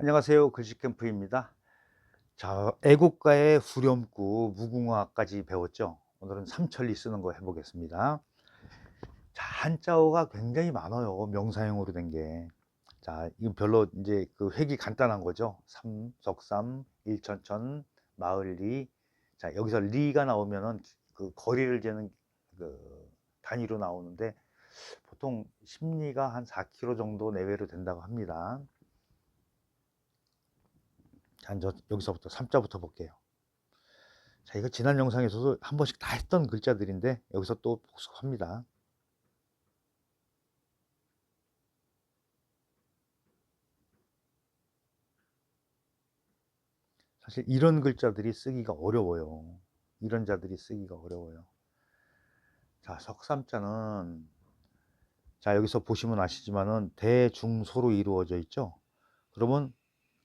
안녕하세요. 글씨캠프입니다. 자, 애국가의 후렴구, 무궁화까지 배웠죠? 오늘은 삼천리 쓰는 거 해보겠습니다. 자, 한자어가 굉장히 많아요. 명사형으로 된 게. 자, 이건 별로 이제 그 획이 간단한 거죠. 삼, 석삼, 일천천, 마을리. 자, 여기서 리가 나오면은 그 거리를 재는 그 단위로 나오는데 보통 심리가 한 4km 정도 내외로 된다고 합니다. 자, 저 여기서부터 3자부터 볼게요. 자, 이거 지난 영상에서도 한 번씩 다 했던 글자들인데 여기서 또 복습합니다. 사실 이런 글자들이 쓰기가 어려워요. 이런 자들이 쓰기가 어려워요. 자, 석삼자는 자, 여기서 보시면 아시지만은 대중소로 이루어져 있죠. 그러면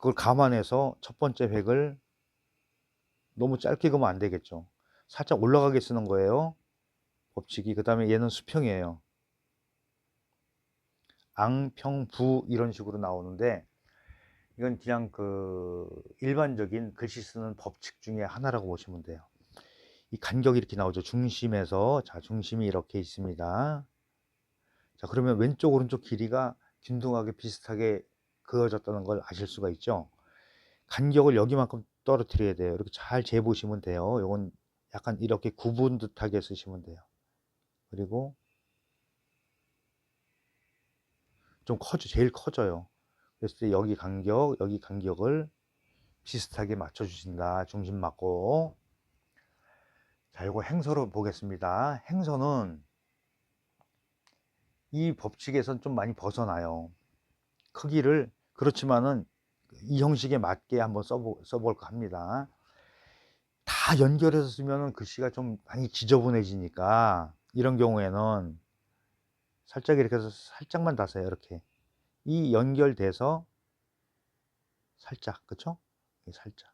그걸 감안해서 첫 번째 획을 너무 짧게 그으면 안 되겠죠. 살짝 올라가게 쓰는 거예요. 법칙이. 그 다음에 얘는 수평이에요. 앙평부 이런 식으로 나오는데 이건 그냥 그 일반적인 글씨 쓰는 법칙 중에 하나라고 보시면 돼요. 이 간격이 이렇게 나오죠. 중심에서 자 중심이 이렇게 있습니다. 자 그러면 왼쪽 오른쪽 길이가 균등하게 비슷하게 그어졌다는 걸 아실 수가 있죠. 간격을 여기만큼 떨어뜨려야 돼요. 이렇게 잘 재보시면 돼요. 이건 약간 이렇게 구분 듯하게 쓰시면 돼요. 그리고 좀 커져, 제일 커져요. 때 여기 간격, 여기 간격을 비슷하게 맞춰주신다. 중심 맞고. 자, 이거 행서로 보겠습니다. 행서는 이 법칙에선 좀 많이 벗어나요. 크기를 그렇지만은 이 형식에 맞게 한번 써보, 써볼까 합니다. 다 연결해서 쓰면은 글씨가 좀 많이 지저분해지니까 이런 경우에는 살짝 이렇게 해서 살짝만 다세요. 이렇게 이 연결돼서 살짝 그쵸? 살짝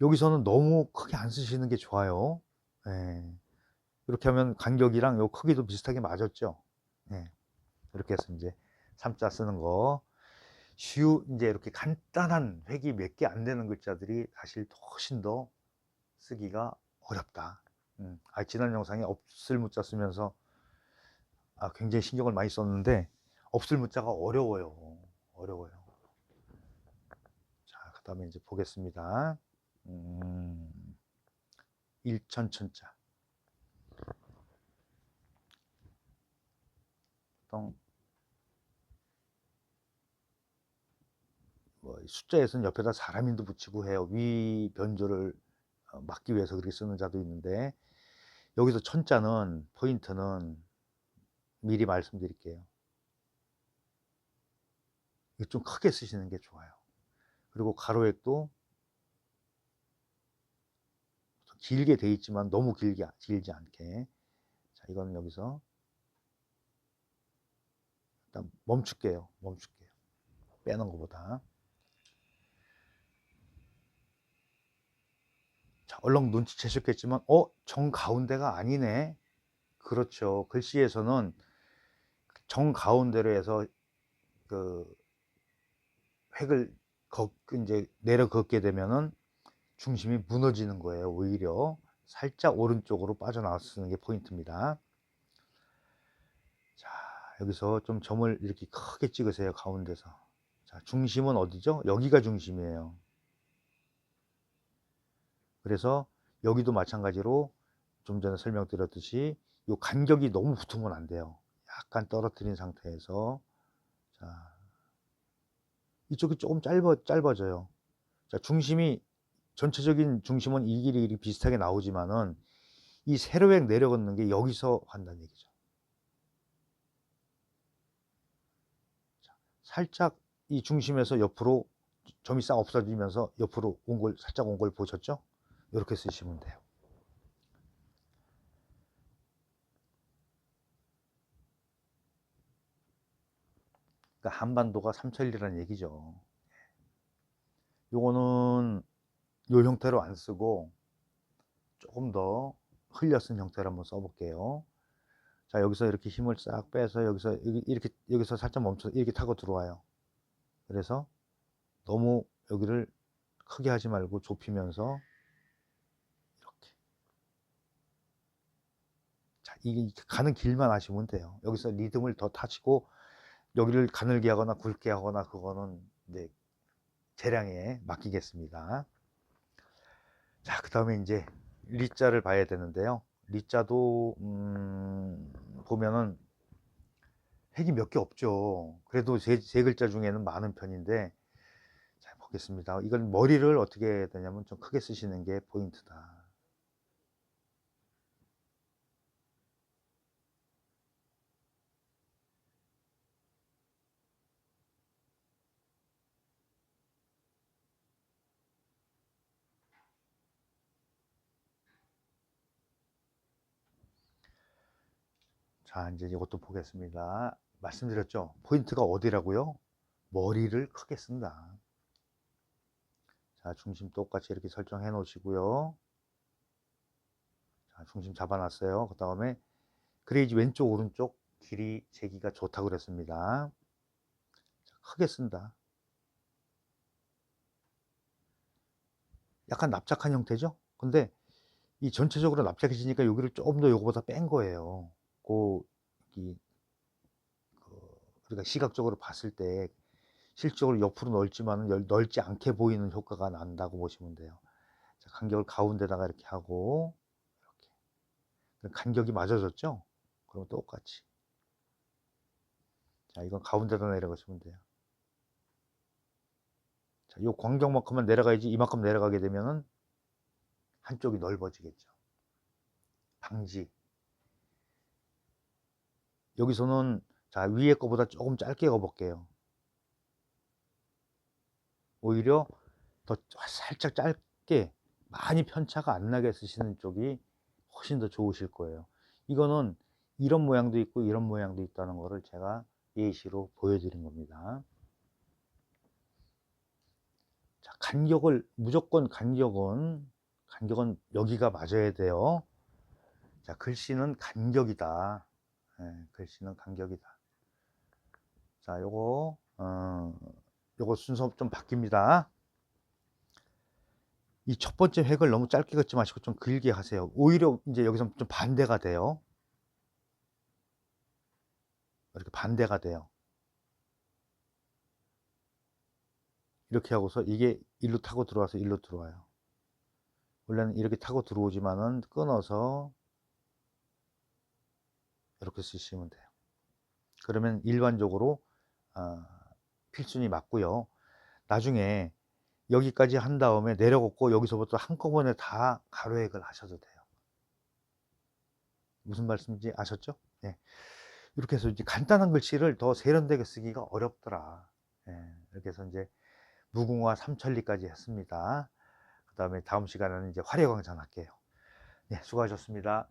여기서는 너무 크게 안 쓰시는 게 좋아요. 예. 이렇게 하면 간격이랑 요 크기도 비슷하게 맞았죠. 예. 이렇게 해서 이제 3자 쓰는 거. 쉬우, 이제 이렇게 간단한 획이 몇 개 안 되는 글자들이 사실 훨씬 더 쓰기가 어렵다. 음. 아, 지난 영상에 없을 문자 쓰면서 아, 굉장히 신경을 많이 썼는데 없을 문자가 어려워요. 어려워요. 자, 그 다음에 이제 보겠습니다. 음, 일천천자. 보통 뭐 숫자에서는 옆에다 사람 인도 붙이고 해요. 위 변조를 어, 막기 위해서 그렇게 쓰는 자도 있는데 여기서 천자는 포인트는 미리 말씀드릴게요. 이거 좀 크게 쓰시는 게 좋아요. 그리고 가로획도 길게 돼 있지만 너무 길게 길지 않게. 자, 이거는 여기서 일단 멈출게요. 멈출게요. 빼는 것보다. 자, 얼렁 눈치채셨겠지만, 어, 정 가운데가 아니네. 그렇죠. 글씨에서는 정 가운데로 해서 그 획을 걷, 이제 내려 걷게 되면은 중심이 무너지는 거예요. 오히려 살짝 오른쪽으로 빠져나와서 쓰는 게 포인트입니다. 자, 여기서 좀 점을 이렇게 크게 찍으세요. 가운데서. 자, 중심은 어디죠? 여기가 중심이에요. 그래서 여기도 마찬가지로 좀 전에 설명드렸듯이 이 간격이 너무 붙으면 안 돼요. 약간 떨어뜨린 상태에서 자 이쪽이 조금 짧아 짧아져요. 자 중심이 전체적인 중심은 이 길이 비슷하게 나오지만은 이 세로획 내려걷는 게 여기서 한다는 얘기죠. 살짝 이 중심에서 옆으로 점이 싹 없어지면서 옆으로 온 걸 살짝 온 걸 보셨죠? 이렇게 쓰시면 돼요. 그러니까 한반도가 삼천리라는 얘기죠. 요거는 요 형태로 안 쓰고 조금 더 흘려 쓴 형태로 한번 써볼게요. 자, 여기서 이렇게 힘을 싹 빼서 여기서 여기 이렇게 여기서 살짝 멈춰 이렇게 타고 들어와요. 그래서 너무 여기를 크게 하지 말고 좁히면서 이렇게. 자, 이게 가는 길만 아시면 돼요. 여기서 리듬을 더 타시고 여기를 가늘게 하거나 굵게 하거나 그거는 네, 재량에 맡기겠습니다. 자, 그 다음에 이제 리자를 봐야 되는데요. 리자도 음, 보면은 핵이 몇 개 없죠. 그래도 세, 세 글자 중에는 많은 편인데 자 보겠습니다. 이건 머리를 어떻게 해야 되냐면 좀 크게 쓰시는 게 포인트다. 자, 이제 이것도 보겠습니다. 말씀드렸죠? 포인트가 어디라고요? 머리를 크게 쓴다. 자, 중심 똑같이 이렇게 설정해 놓으시고요. 자, 중심 잡아놨어요. 그 다음에 그레이지 왼쪽, 오른쪽 길이 재기가 좋다고 그랬습니다. 자, 크게 쓴다. 약간 납작한 형태죠? 근데 이 전체적으로 납작해지니까 여기를 조금 더 요거보다 뺀 거예요. 그, 이, 그, 우리가 시각적으로 봤을 때 실적으로 옆으로 넓지만 넓지 않게 보이는 효과가 난다고 보시면 돼요. 자, 간격을 가운데다가 이렇게 하고 이렇게 간격이 맞아졌죠? 그럼 똑같이 자 이건 가운데다 내려가시면 돼요. 자, 요 광경만큼만 내려가야지 이만큼 내려가게 되면은 한쪽이 넓어지겠죠. 방지 여기서는 자 위에 거보다 조금 짧게 가볼게요. 오히려 더 살짝 짧게 많이 편차가 안 나게 쓰시는 쪽이 훨씬 더 좋으실 거예요. 이거는 이런 모양도 있고 이런 모양도 있다는 것을 제가 예시로 보여드린 겁니다. 자, 간격을 무조건 간격은 간격은 여기가 맞아야 돼요. 자, 글씨는 간격이다. 네, 글씨는 간격이다. 자, 요거 어, 요거 순서 좀 바뀝니다. 이 첫 번째 획을 너무 짧게 긋지 마시고 좀 길게 하세요. 오히려 이제 여기서 좀 반대가 돼요. 이렇게 반대가 돼요. 이렇게 하고서 이게 일로 타고 들어와서 일로 들어와요. 원래는 이렇게 타고 들어오지만은 끊어서 이렇게 쓰시면 돼요. 그러면 일반적으로 어, 필순이 맞고요. 나중에 여기까지 한 다음에 내려갖고 여기서부터 한꺼번에 다 가로획을 하셔도 돼요. 무슨 말씀인지 아셨죠? 예. 이렇게 해서 이제 간단한 글씨를 더 세련되게 쓰기가 어렵더라. 예. 이렇게 해서 이제 무궁화 삼천리까지 했습니다. 그 다음에 다음 시간에는 이제 화려광장 할게요. 예, 수고하셨습니다.